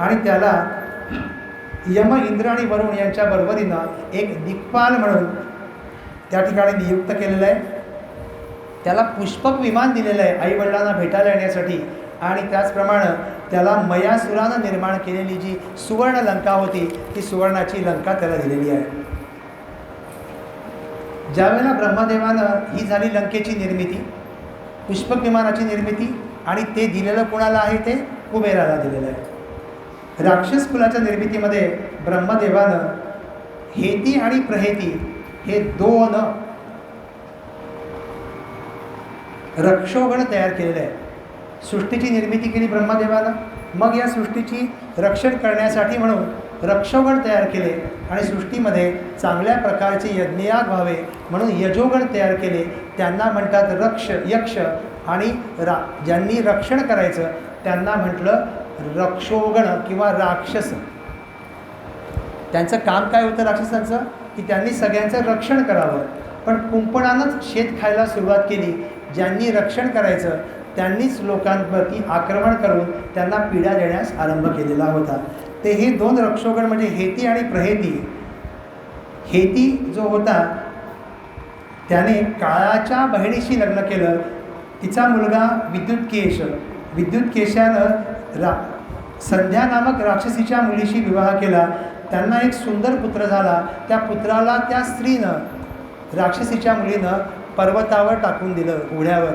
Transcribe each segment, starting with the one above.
आणि त्याला यम इंद्र आणि वरुण यांच्या बरोबरीनं एक दिग्पाल म्हणून त्या ठिकाणी नियुक्त केलेलं आहे. त्याला पुष्पक विमान दिलेलं आहे आईवडिलांना भेटायला येण्यासाठी. आणि त्याचप्रमाणे त्याला मयासुरानं निर्माण केलेली जी सुवर्ण लंका होती ती सुवर्णाची लंका त्याला दिलेली आहे. ज्यावेळेला ब्रह्मदेवानं ही झाली लंकेची निर्मिती पुष्पक विमानाची निर्मिती आणि ते दिलेलं कोणाला आहे ते? कुबेराला दिलेलं आहे. राक्षस कुलाच्या निर्मितीमध्ये ब्रह्मदेवानं हेती आणि प्रहेती हे दोन रक्षोगण तयार केलेलं आहे सृष्टीची निर्मिती केली ब्रह्मदेवानं मग या सृष्टीची रक्षण करण्यासाठी म्हणून रक्षोगण तयार केले आणि सृष्टीमध्ये चांगल्या प्रकारचे यज्ञयाग व्हावे म्हणून यजोगण तयार केले. त्यांना म्हणतात रक्ष यक्ष आणि रा ज्यांनी रक्षण करायचं त्यांना म्हटलं रक्षोगण किंवा राक्षस. त्यांचं काम काय होतं राक्षसांचं? की त्यांनी सगळ्यांचं रक्षण करावं. पण कुंपणानंच शेत खायला सुरुवात केली. ज्यांनी रक्षण करायचं त्यांनीच लोकांवरती आक्रमण करून त्यांना पीडा देण्यास आरंभ केलेला होता. ते हे दोन रक्षोगण म्हणजे हेती आणि प्रहेती. हेती जो होता त्याने काळाच्या बहिणीशी लग्न केलं. तिचा मुलगा विद्युत केश. विद्युत केशानं रा संध्या नामक राक्षसीच्या मुलीशी विवाह केला. त्यांना एक सुंदर पुत्र झाला. त्या पुत्राला त्या स्त्रीनं राक्षसीच्या मुलीनं पर्वतावर टाकून दिलं उघड्यावर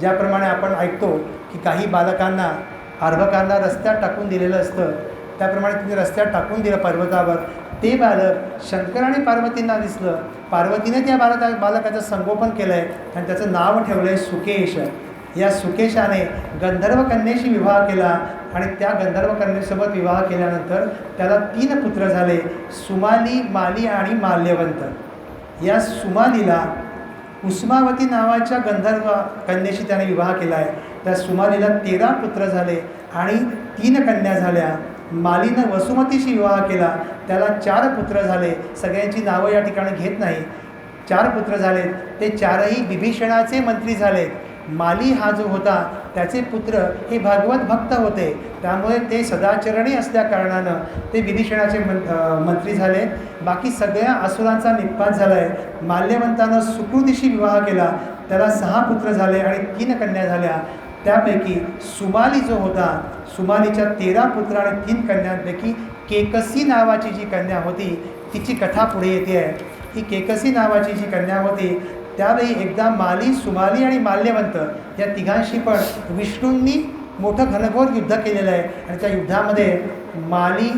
ज्याप्रमाणे आपण ऐकतो की काही बालकांना अर्भकांना रस्त्यात टाकून दिलेलं असतं. त्याप्रमाणे तिने रस्त्यात टाकून दिलं पर्वतावर. ते बालक शंकर आणि पार्वतींना दिसलं. पार्वतीने त्या बालका बालकाचं संगोपन केलं आहे आणि त्याचं नाव ठेवलं आहे सुकेश. या सुकेशाने गंधर्व कन्येशी विवाह केला आणि त्या गंधर्व कन्येसोबत विवाह केल्यानंतर त्याला तीन पुत्र झाले सुमाली माली आणि माल्यवंत. या सुमालीला उस्मावती नावाच्या गंधर्व कन्येशी त्याने विवाह केला आहे त्या सुमालीला तेरा पुत्र झाले आणि तीन कन्या झाल्या. मालीनं वसुमतीशी विवाह केला. त्याला चार पुत्र झाले. सगळ्यांची नावं या ठिकाणी घेत नाही. चार पुत्र झालेत. ते चारही विभीषणाचे मंत्री झाले माली हा जो होता त्याचे पुत्र हे भागवत भक्त होते. त्यामुळे ते सदाचरणी असल्या कारणानं ते विभीषणाचे मं मंत्री झाले. बाकी सगळ्या असुरांचा निपात झाला आहे माल्यवंतानं सुकृतीशी विवाह केला. त्याला सहा पुत्र झाले आणि तीन कन्या झाल्या. त्यापैकी सुमाली जो होता सुमालीच्या तेरा पुत्र आणि तीन कन्यांपैकी केकसी नावाची जी कन्या होती तिची कथा पुढे येते आहे ही केकसी नावाची जी कन्या होती त्यावेळी एकदा माली सुमाली आणि माल्यवंत या तिघांशी पण विष्णूंनी मोठं घनघोर युद्ध केलेलं आहे. आणि त्या युद्धामध्ये माली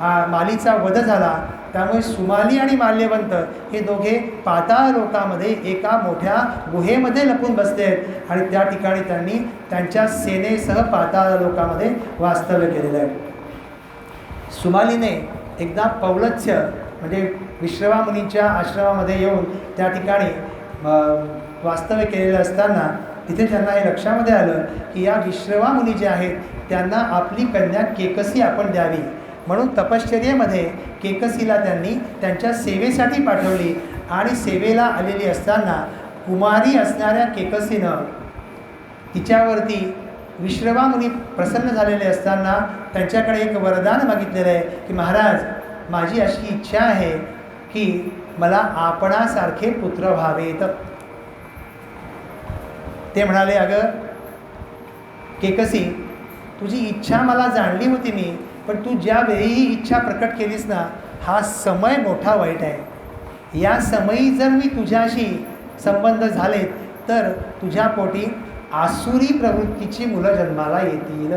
आ, मालीचा वध झाला. त्यामुळे सुमाली आणि माल्यवंत हे दोघे पाताळ लोकामध्ये एका मोठ्या गुहेमध्ये लपून बसले आहेत. आणि त्या ठिकाणी त्यांनी त्यांच्या सेनेसह पाताळ लोकामध्ये वास्तव्य केलेलं आहे. सुमालीने एकदा पौलत्स्य म्हणजे विश्रवा मुनींच्या आश्रमामध्ये येऊन त्या ठिकाणी वास्तव्य केलेलं असताना तिथे त्यांना हे लक्षामध्ये आलं की या विश्रवा मुली ज्या आहेत त्यांना आपली कन्या केकसी आपण द्यावी. म्हणून तपश्चर्येमध्ये केकसीला त्यांनी त्यांच्या सेवेसाठी पाठवली आणि सेवेला आलेली असताना कुमारी असणाऱ्या केकसीनं तिच्यावरती विश्रवा मुली प्रसन्न झालेले असताना त्यांच्याकडे एक वरदान मागितलेलं आहे की महाराज माझी अशी इच्छा आहे की मला आपणासारखे पुत्र व्हावेत. ते म्हणाले अगं केकसी तुझी इच्छा मला जाणली होती मी पण तू ज्यावेळी ही इच्छा प्रकट केलीस ना हा समय मोठा वाईट आहे. या समयी जर मी तुझ्याशी संबंध झाले तर तुझ्या पोटी आसुरी प्रवृत्तीची मुलं जन्माला येतील.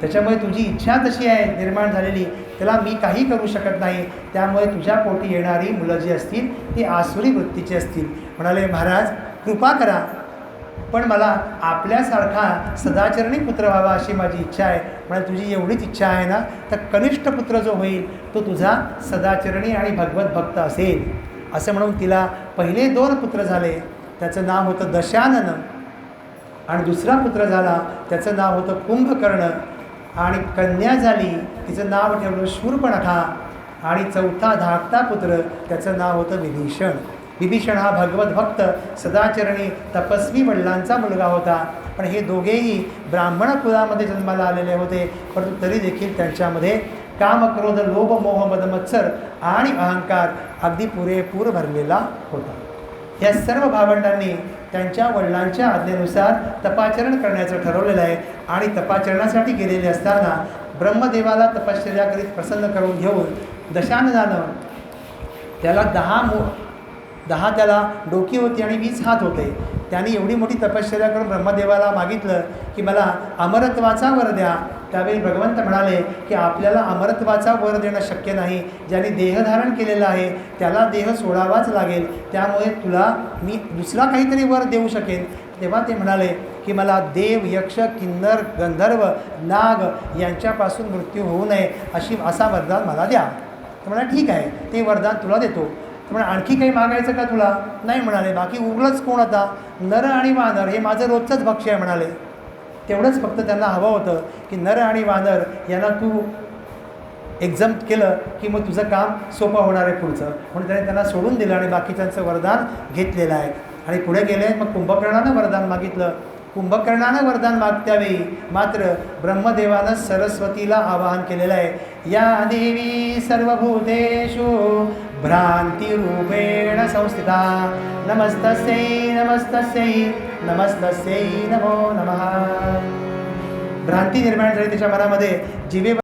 त्याच्यामुळे तुझी इच्छा तशी आहे निर्माण झालेली. त्याला मी काही करू शकत नाही. त्यामुळे तुझ्या पोटी येणारी मुलं जी असतील ती आसुरी वृत्तीची असतील. म्हणाले महाराज कृपा करा. पण मला आपल्यासारखा सदाचरणी पुत्र व्हावा अशी माझी इच्छा आहे. म्हणजे तुझी एवढीच इच्छा आहे ना? तर कनिष्ठ पुत्र जो होईल तो तुझा सदाचरणी आणि भगवत भक्त असेल. असं म्हणून तिला पहिले दोन पुत्र झाले. त्याचं नाव होतं दशानन. आणि दुसरा पुत्र झाला त्याचं नाव होतं कुंभकर्ण. आणि कन्या झाली तिचं नाव ठेवलं शूर्पणखा. आणि चौथा धाकटा पुत्र त्याचं नाव होतं विभीषण. विभीषण हा भगवत भक्त सदाचरणी तपस्वी वडिलांचा मुलगा होता. पण हे दोघेही ब्राह्मण कुलामध्ये जन्माला आलेले होते परंतु तरी देखील त्यांच्यामध्ये कामक्रोध लोभ मोह मदमत्सर आणि अहंकार अगदी पुरेपूर भरलेला होता. या सर्व भावंडांनी त्यांच्या वडिलांच्या आज्ञेनुसार तपाचरण करण्याचं ठरवलेलं आहे. आणि तपाचरणासाठी गेलेले असताना ब्रह्मदेवाला तपश्चर्या करीत प्रसन्न करून घेऊन दशाननानं त्याला दहा मो दहा त्याला डोकी होती आणि वीस हात होते. त्यांनी एवढी मोठी तपश्चर्या करून ब्रह्मदेवाला मागितलं की मला अमरत्वाचा वर द्या. त्यावेळी भगवंत म्हणाले की आपल्याला अमरत्वाचा वर देणं शक्य नाही. ज्याने देहधारण केलेलं आहे त्याला देह सोडावाच लागेल. त्यामुळे तुला मी दुसरा काहीतरी वर देऊ शकेन. तेव्हा ते म्हणाले की मला देव यक्ष किन्नर गंधर्व नाग यांच्यापासून मृत्यू होऊ नये अशी असा वरदान मला द्या. तर म्हणा ठीक आहे. ते वरदान तुला देतो. तर म्हणा आणखी काही मागायचं का तुला? नाही म्हणाले बाकी उरलंच कोण आता? नर आणि वानर हे माझं रोजचंच भक्ष्य आहे म्हणाले. तेवढंच फक्त त्यांना हवं होतं की नर आणि वानर यांना तू एक्झाम केलं की मग तुझं काम सोपं होणार आहे पुढचं. म्हणून त्याने त्यांना सोडून दिलं आणि बाकीच्यांचं वरदान घेतलेलं आहे. आणि पुढे गेले मग कुंभकर्णानं वरदान मागितलं. कुंभकर्णानं वरदान मागत्यावेळी मात्र ब्रह्मदेवानं सरस्वतीला आवाहन केलेलं आहे. या देवी सर्वभूतेषु भ्रांतिरूपेण संस्थिता. नमस्तस्यै नमस्तस्यै. नमस्तस्यै नमो नमः. भ्रांती निर्माण झाली त्याच्या मनामध्ये. जीवे